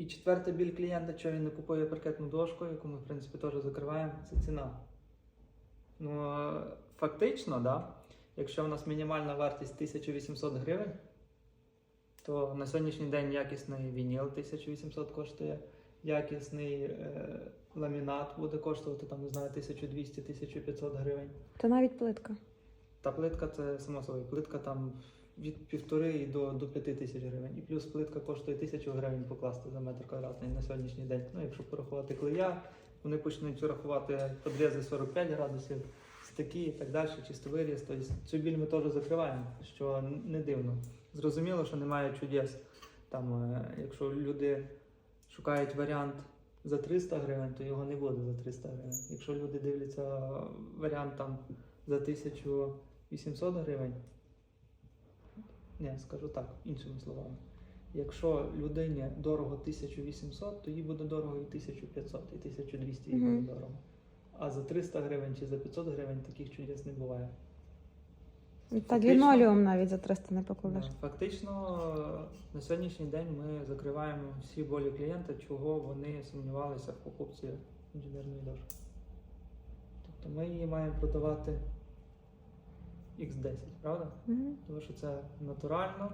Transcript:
І четвертий біль клієнта, що він не купує паркетну дошку, яку ми, в принципі, теж закриваємо, це ціна. Ну, фактично, да, якщо в нас мінімальна вартість 1800 гривень, то на сьогоднішній день якісний вініл 1800 коштує, якісний е, ламінат буде коштувати там, не знаю, 1200-1500 гривень. Та навіть плитка. Та плитка це само собою. Плитка там від півтори до, до п'яти тисяч гривень. І плюс плитка коштує тисячу гривень покласти за метр квадратний на сьогоднішній день. Ну, якщо порахувати клея, вони почнуть рахувати підрізи 45 градусів, стики і так далі, чисто виріз. Тобто цю біль ми теж закриваємо, що не дивно. Зрозуміло, що немає чудес. Там, е, якщо люди шукають варіант за 300 гривень, то його не буде за 300 гривень. Якщо люди дивляться варіант там за 1800 гривень. Ні, скажу так, іншими словами. Якщо людині дорого 1800, то їй буде дорого і 1500, і 1200 їй буде дорого. А за 300 гривень чи за 500 гривень таких чудес не буває. Та лінолеум навіть за 300 не покладеш. Да, Фактично, на сьогоднішній день ми закриваємо всі болі клієнта, чого вони сумнівалися в покупці інженерної дошки. Тобто ми її маємо продавати X10, правда? Мгм. Тому що це натурально,